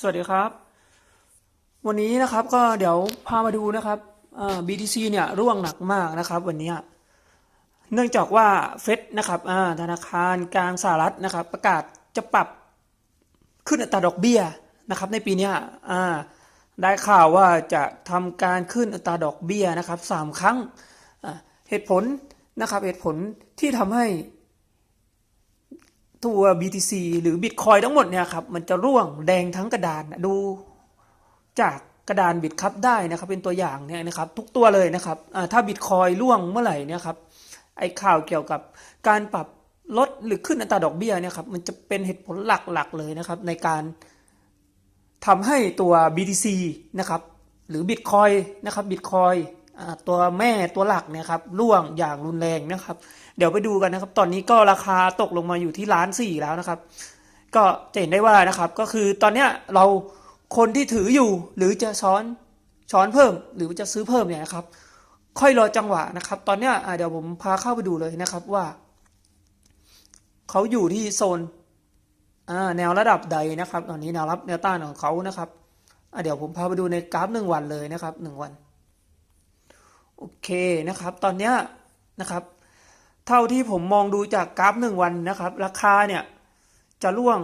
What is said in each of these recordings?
สวัสดีครับ วันนี้นะครับก็เดี๋ยวพามาดูนะครับ BTC เนี่ยร่วงหนักมากนะครับ วันนี้ เนื่องจากว่าเฟดนะครับธนาคารกลางสหรัฐนะครับ ประกาศจะปรับขึ้นอัตราดอกเบี้ยนะครับ ในปีนี้ได้ข่าวว่าจะทำการขึ้นอัตราดอกเบี้ยนะครับสามครั้งเหตุผลนะครับเหตุผลที่ทำให้ ตัว BTC หรือ Bitcoin ทั้งหมดเนี่ยครับมันจะร่วงแดงทั้งกระดานดูจากกระดานบิตคัพได้นะครับเป็นตัวอย่างเนี่ยนะครับทุกตัวเลยนะครับถ้า Bitcoin ร่วงเมื่อไหร่เนี่ยครับไอ้ข่าวเกี่ยวกับการปรับลดหรือขึ้นอัตราดอกเบี้ยเนี่ยครับมันจะเป็นเหตุผลหลักๆเลยนะครับในการทำให้ตัว BTC นะครับหรือ Bitcoin นะครับ Bitcoin อ่า ตัวแม่ตัวหลักเนี่ยครับร่วงอย่างรุนแรงนะครับ เดี๋ยวไปดูกันนะครับ ตอนนี้ก็ราคาตกลงมาอยู่ที่ล้านสี่แล้วนะครับ ก็จะเห็นได้ว่านะครับ ก็คือตอนเนี้ยเราคนที่ถืออยู่หรือจะช้อนช้อนเพิ่ม หรือจะซื้อเพิ่มเนี่ยนะครับ ค่อยรอจังหวะนะครับ ตอนเนี้ยเดี๋ยวผมพาเข้าไปดูเลยนะครับว่าเขาอยู่ที่โซนแนวระดับใดนะครับ ตอนนี้แนวรับแนวต้านของเขานะครับเดี๋ยวผมพาไปดูในกราฟหนึ่งวันเลยนะครับหนึ่งวัน โอเคนะครับ ตอนเนี้ยนะครับ เท่าที่ผมมองดูจากกราฟหนึ่งวันนะครับ ราคาเนี่ยจะร่วง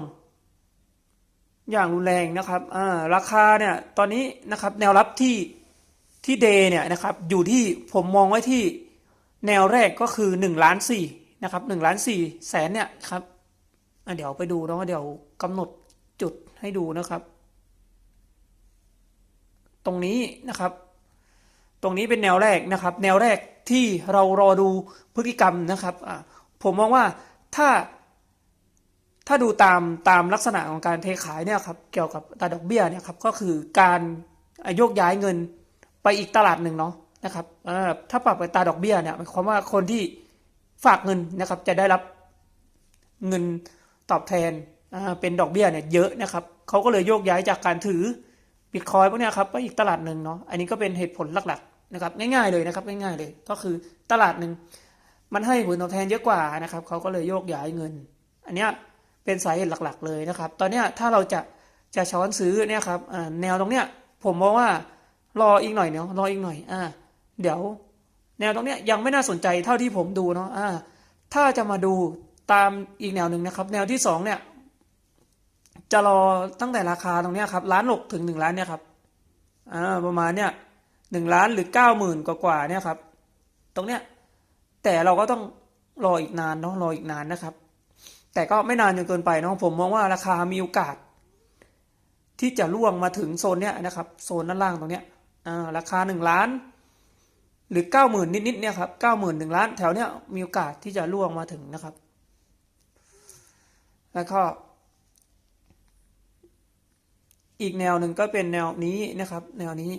อย่างรุนแรงนะครับอ่าราคาเนี่ยตอนนี้นะครับแนวรับที่ที่เดย์เนี่ยนะครับอยู่ที่ผมมองไว้ที่แนวแรกก็คือหนึ่งล้านสี่นะครับหนึ่งล้านสี่แสนเนี่ยครับเดี๋ยวไปดูแล้วเดี๋ยวกำหนดจุดให้ดูนะครับ ตรงนี้นะครับ ตรงนี้เป็นแนวแรกนะครับ แนวแรกที่เรารอดูพฤติกรรมนะครับผมมองว่าถ้าถ้าดูตามตามลักษณะของการเทขายเนี่ยครับเกี่ยวกับตาดอกเบี้ยเนี่ยครับก็คือการโยกย้ายเงินไปอีกตลาดหนึ่งเนาะนะครับถ้าปรับอัตาดอกเบี้ยเนี่ยหมายความว่าคนที่ฝากเงินนะครับจะได้รับเงินตอบแทนเป็นดอกเบี้ยเนี่ยเยอะนะครับเขาก็เลยโยกย้ายจากการถือบิตคอยพวกเนี้ยครับไปอีกตลาดหนึ่งเนาะอันนี้ก็เป็นเหตุผลหลักๆ นะครับง่ายๆเลยนะครับง่ายๆเลย ก็คือตลาดหนึ่งมันให้ผลตอบแทนเยอะกว่านะครับเขาก็เลยโยกย้ายเงิน อันเนี้ยเป็นสาเหตุหลักๆเลยนะครับ ตอนเนี้ยถ้าเราจะจะช้อนซื้อเนี่ยครับแนวตรงเนี้ยผมมองว่ารออีกหน่อยเนาะรออีกหน่อยอ่าเดี๋ยว แนวตรงเนี้ยยังไม่น่าสนใจเท่าที่ผมดูเนาะอ่าถ้าจะมาดูตามอีกแนวหนึ่งนะครับ แนวที่สองเนี่ยจะรอตั้งแต่ราคาตรงเนี้ยครับล้านหกถึงหนึ่งล้านเนี่ยครับอ่าประมาณเนี่ย หนึ่งล้านหรือเก้าหมื่นกว่าๆเนี่ยครับ ตรงเนี้ยแต่เราก็ต้องรออีกนานเนาะรออีกนานนะครับ แต่ก็ไม่นานจนเกินไปเนาะผมมองว่าราคามีโอกาส ที่จะล่วงมาถึงโซนเนี้ยนะครับ โซนด้านล่างตรงเนี้ยอ่าราคาหนึ่งล้านหรือเก้าหมื่นนิดๆเนี่ยครับเก้าหมื่นหนึ่งล้านแถวเนี้ยมีโอกาสที่จะล่วงมาถึงนะครับ แล้วก็ อีกแนวหนึ่งก็เป็นแนวนี้นะครับ แนวนี้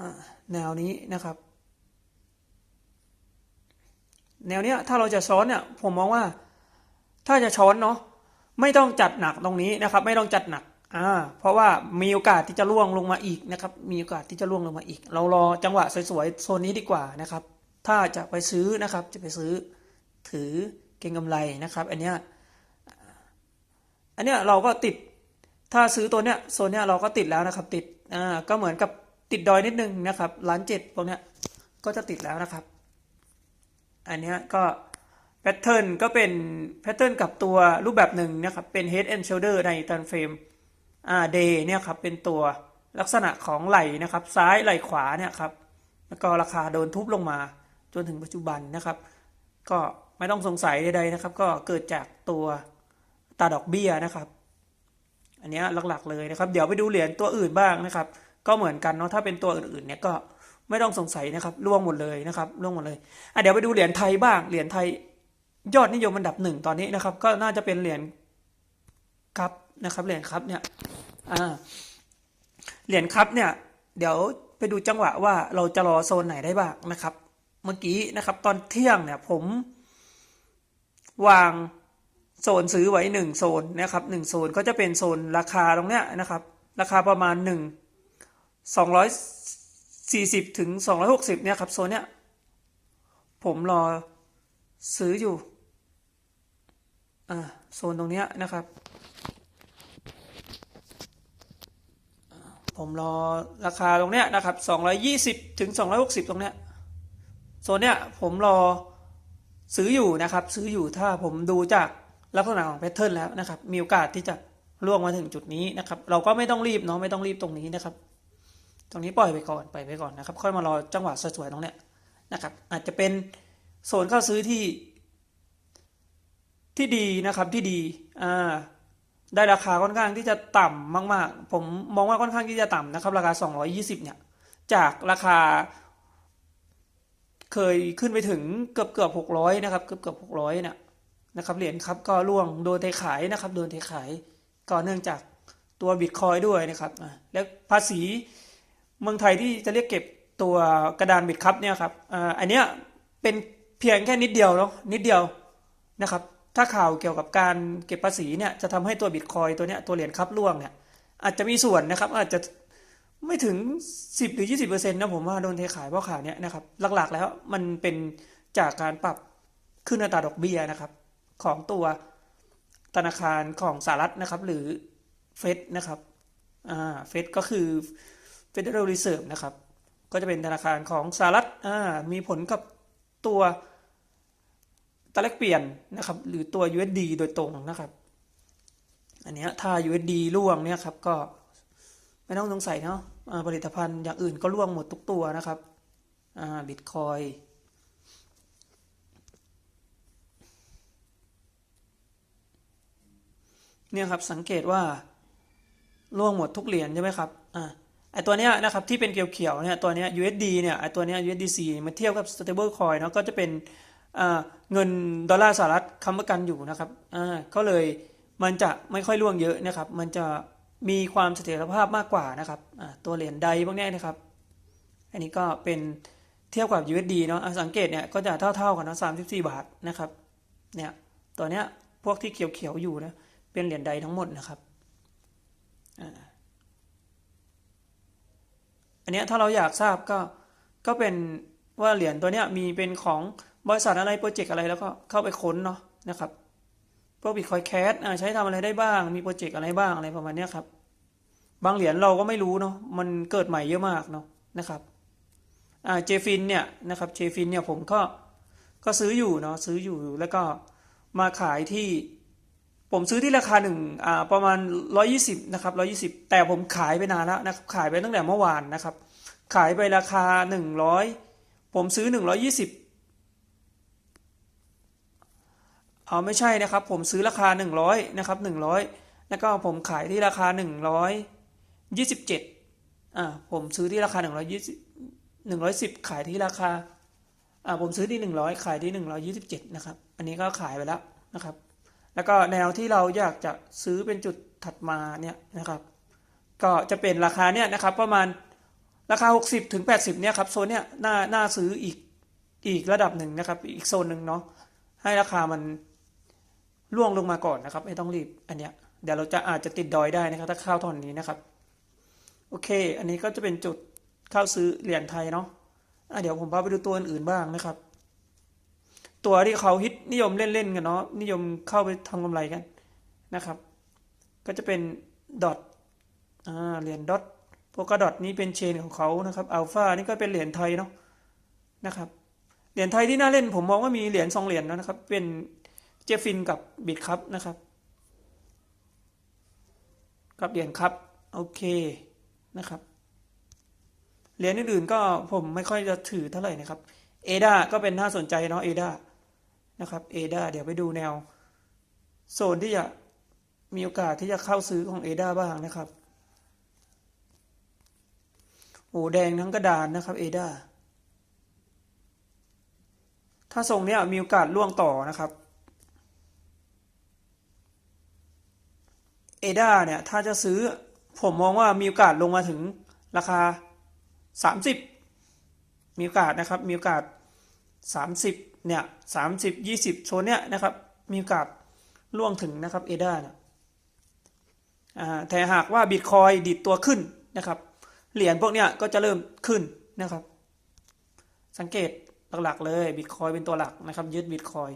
อ่า แนวนี้นะครับ แนวเนี้ยถ้าเราจะช้อนเนี่ยผมมองว่า ถ้าจะช้อนเนาะไม่ต้องจัดหนักตรงนี้นะครับ ไม่ต้องจัดหนักอ่าเพราะว่ามีโอกาสที่จะล่วงลงมาอีกนะครับ มีโอกาสที่จะล่วงลงมาอีก เรารอจังหวะสวยๆโซนนี้ดีกว่านะครับ ถ้าจะไปซื้อนะครับ จะไปซื้อถือเก็งกำไรนะครับ อันเนี้ยอันเนี้ยเราก็ติดถ้าซื้อตัวเนี้ยโซนเนี้ยเราก็ติดแล้วนะครับ ติดอ่าก็เหมือนกับ ติดดอยนิดนึงนะครับล้านเจ็ดพวกเนี้ยก็จะติดแล้วนะครับ อันนี้ก็แพทเทิร์นก็เป็นแพทเทิร์นกับตัวรูปแบบหนึ่งนะครับ เป็น head and shoulder ใน time frame อ่า day เนี่ยครับ เป็นตัวลักษณะของไหล่นะครับ ซ้ายไหล่ขวาเนี่ยครับ แล้วก็ราคาโดนทุบลงมา จนถึงปัจจุบันนะครับ ก็ไม่ต้องสงสัยใดๆนะครับ ก็เกิดจากตัวตาดอกเบี้ยนะครับ อันนี้หลักๆเลยนะครับ เดี๋ยวไปดูเหรียญตัวอื่นบ้างนะครับ ก็เหมือนกันเนาะถ้าเป็นตัวอื่นๆเนี่ยก็ไม่ต้องสงสัยนะครับล่วงหมดเลยนะครับล่วงหมดเลยอะเดี๋ยวไปดูเหรียญไทยบ้างเหรียญไทยยอดนิยมอันดับหนึ่งตอนนี้นะครับ ก็น่าจะเป็นเหรียญครับนะครับเหรียญครับเนี่ยอ่าเหรียญครับเนี่ย เดี๋ยวไปดูจังหวะว่าเราจะรอโซนไหนได้บ้างนะครับ เมื่อกี้นะครับ ตอนเที่ยงเนี่ยผม วางโซนซื้อไว้หนึ่งโซนนะครับหนึ่งโซนก็จะเป็นโซนราคาตรงเนี้ยนะครับ ราคาประมาณหนึ่ง สองร้อยสี่สิบถึงสองร้อยหกสิบเนี่ยครับโซนเนี้ยผมรอซื้ออยู่ อ่า โซนตรงเนี้ยนะครับ ผมรอราคาตรงเนี้ยนะครับ 220 ถึง 260 ตรงเนี้ย โซนเนี้ยผมรอซื้ออยู่นะครับ ซื้ออยู่ถ้าผมดูจากลักษณะของแพทเทิร์นแล้วนะครับ มีโอกาสที่จะล่วงมาถึงจุดนี้นะครับ เราก็ไม่ต้องรีบเนาะ ไม่ต้องรีบตรงนี้นะครับ ตรงนี้ปล่อยไปก่อนปล่อยไปก่อนนะครับ ค่อยมารอจังหวะสวยๆตรงเนี้ยนะครับ อาจจะเป็นโซนเข้าซื้อที่ ที่ดีนะครับที่ดีอ่าได้ราคาค่อนข้างที่จะต่ำมาก ๆ ผมมองว่าค่อนข้างที่จะต่ำนะครับ ราคา 220 เนี่ย จากราคา เคยขึ้นไปถึงเกือบเกือบ600 นะครับ เกือบเกือบ600 เนี่ยนะครับเหรียญครับก็ร่วงโดนเทขายนะครับ โดนเทขายก็เนื่องจากตัวบิตคอยด้วยนะครับอ่าและภาษี เมืองไทยที่จะเรียกเก็บตัวกระดานบิตครับเนี่ยครับอ่าอันเนี้ยเป็นเพียงแค่นิดเดียวเนาะนิดเดียวนะครับ ถ้าข่าวเกี่ยวกับการเก็บภาษีเนี่ยจะทำให้ตัวบิตคอยตัวเนี้ยตัวเหรียญครับร่วงเนี่ยอาจจะมีส่วนนะครับ อาจจะไม่ถึง 10 หรือ 20%นะผมว่าโดนเทขายเพราะข่าวเนี้ยนะครับ หลักๆแล้วมันเป็นจากการปรับขึ้นอัตราดอกเบี้ยนะครับ ของตัวธนาคารของสหรัฐนะครับ หรือเฟดนะครับอ่าเฟดก็คือ Federal Reserve นะครับ ก็จะเป็นธนาคารของสหรัฐอ่ามีผลกับตัวตะแลกเปลี่ยนนะครับ หรือตัว USD โดยตรงนะครับ อันเนี้ยถ้า USD ร่วงเนี่ยครับก็ไม่ต้องสงสัยเนาะผลิตภัณฑ์อย่างอื่นก็ร่วงหมดทุกตัวนะครับอ่าบิตคอยเนี่ยครับสังเกตว่าร่วงหมดทุกเหรียญใช่ไหมครับอ่า ไอตัวเนี้ยนะครับที่เป็นเขียวๆเนี่ยตัวเนี้ย USD เนี่ยไอตัวเนี้ย USDC มันเทียบกับ stable coin เนาะก็จะเป็นเงินดอลลาร์สหรัฐค้ำประกันอยู่นะครับอ่าก็เลยมันจะไม่ค่อยร่วงเยอะนะครับ มันจะมีความเสถียรภาพมากกว่านะครับอ่าตัวเหรียญใดพวกเนี้ยนะครับ อันนี้ก็เป็นเทียบกับ USD เนาะอะสังเกตเนี่ยก็จะเท่าๆกันเนาะ34บาทนะครับเนี่ยตัวเนี้ยพวกที่เขียวๆอยู่นะเป็นเหรียญใดทั้งหมดนะครับอ่า อันเนี้ยถ้าเราอยากทราบก็ก็เป็นว่าเหรียญตัวเนี้ยมีเป็นของบริษัทอะไรโปรเจกต์อะไรแล้วก็เข้าไปค้นเนาะนะครับพวกบิตคอยแคสใช้ทำอะไรได้บ้าง มีโปรเจกต์อะไรบ้างอะไรประมาณเนี้ยครับ บางเหรียญเราก็ไม่รู้เนาะมันเกิดใหม่เยอะมากเนาะนะครับอ่าเจฟินเนี่ยนะครับเจฟินเนี่ยผมก็ก็ซื้ออยู่เนาะซื้ออยู่แล้วก็มาขายที่ ผมซื้อที่ราคาหนึ่งประมาณร้อยี่สิบนะครับร้อยี่สิบแต่ผมขายไปนานแล้วนะครับขายไปตั้งแต่เมื่อวานนะครับ ขายไปราคาหนึ่งร้อยผมซื้อหนึ่งร้อยี่สิบเอาไม่ใช่นะครับ ผมซื้อราคาหนึ่งร้อยนะครับหนึ่งร้อยแล้วก็ผมขายที่ราคาหนึ่งร้อยยี่สิบเจ็ดอ่าผมซื้อที่ราคาหนึ่งร้อยหนึ่งร้อยสิบขายที่ราคาอ่าผมซื้อที่หนึ่งร้อยขายที่หนึ่งร้อยี่สิบเจ็ดนะครับ อันนี้ก็ขายไปแล้วนะครับ แล้วก็แนวที่เราอยากจะซื้อเป็นจุดถัดมาเนี่ยนะครับ ก็จะเป็นราคาเนี่ยนะครับประมาณราคา 60ถึง80เนี่ยครับโซนเนี่ยน่าน่าซื้ออีกอีกระดับหนึ่งนะครับ อีกโซนหนึ่งเนาะให้ราคามันล่วงลงมาก่อนนะครับ ไม่ต้องรีบอันเนี้ยเดี๋ยวเราจะอาจจะติดดอยได้นะครับถ้าเข้าตอนนี้นะครับโอเค อันนี้ก็จะเป็นจุดเข้าซื้อเหรียญไทยเนาะะเดี๋ยวผมพาไปดูตัวอื่นๆบ้างนะครับ ตัวที่เขาฮิตนิยมเล่นๆกันเนาะนิยมเข้าไปทำกำไรกันนะครับ ก็จะเป็นดอทเหรียญดอทโพกาดอทนี้เป็นเชนของเขานะครับอัลฟานี่ก็เป็นเหรียญไทยเนาะนะครับเหรียญไทยที่น่าเล่นผมมองว่ามีเหรียญสองเหรียญนะครับ เป็นเจฟินกับบิตครับนะครับ กับเหรียญครับโอเคนะครับเหรียญอื่นๆก็ผมไม่ค่อยจะถือเท่าไหร่นะครับเอดาก็เป็นน่าสนใจเนาะเอดา นะครับเอดาเดี๋ยวไปดูแนว โซนที่จะมีโอกาสที่จะเข้าซื้อของเอดาบ้างนะครับโอ้แดงทั้งกระดานนะครับเอดาถ้าทรงเนี้ยมีโอกาสล่วงต่อนะครับเอดาเนี่ยถ้าจะซื้อผมมองว่ามีโอกาสลงมาถึงราคา 30 มีโอกาสนะครับ มีโอกาส 30เนี่ย30 20โซนเนี้ยนะครับ มีโอกาสล่วงถึงนะครับเอดานี่ยแต่หากว่าบิตคอยดิดตัวขึ้นนะครับ เหรียญพวกเนี้ยก็จะเริ่มขึ้นนะครับ สังเกตหลักๆเลยบิตคอยเป็นตัวหลักนะครับ ยึดบิตคอย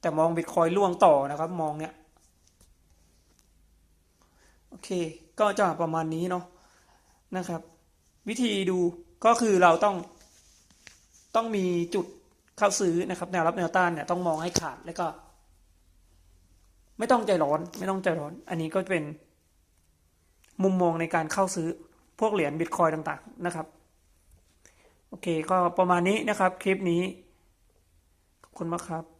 แต่มองบิตคอยล่วงต่อนะครับมองเนี้ยโอเค ก็จะประมาณนี้เนาะนะครับ วิธีดูก็คือเราต้องต้องมีจุด เข้าซื้อนะครับ แนวรับแนวต้านเนี่ยต้องมองให้ขาดแล้วก็ ไม่ต้องใจร้อน ไม่ต้องใจร้อน อันนี้ก็เป็นมุมมองในการเข้าซื้อพวกเหรียญบิตคอยต่างๆนะครับ โอเค ก็ประมาณนี้นะครับ คลิปนี้ ขอบคุณมากครับ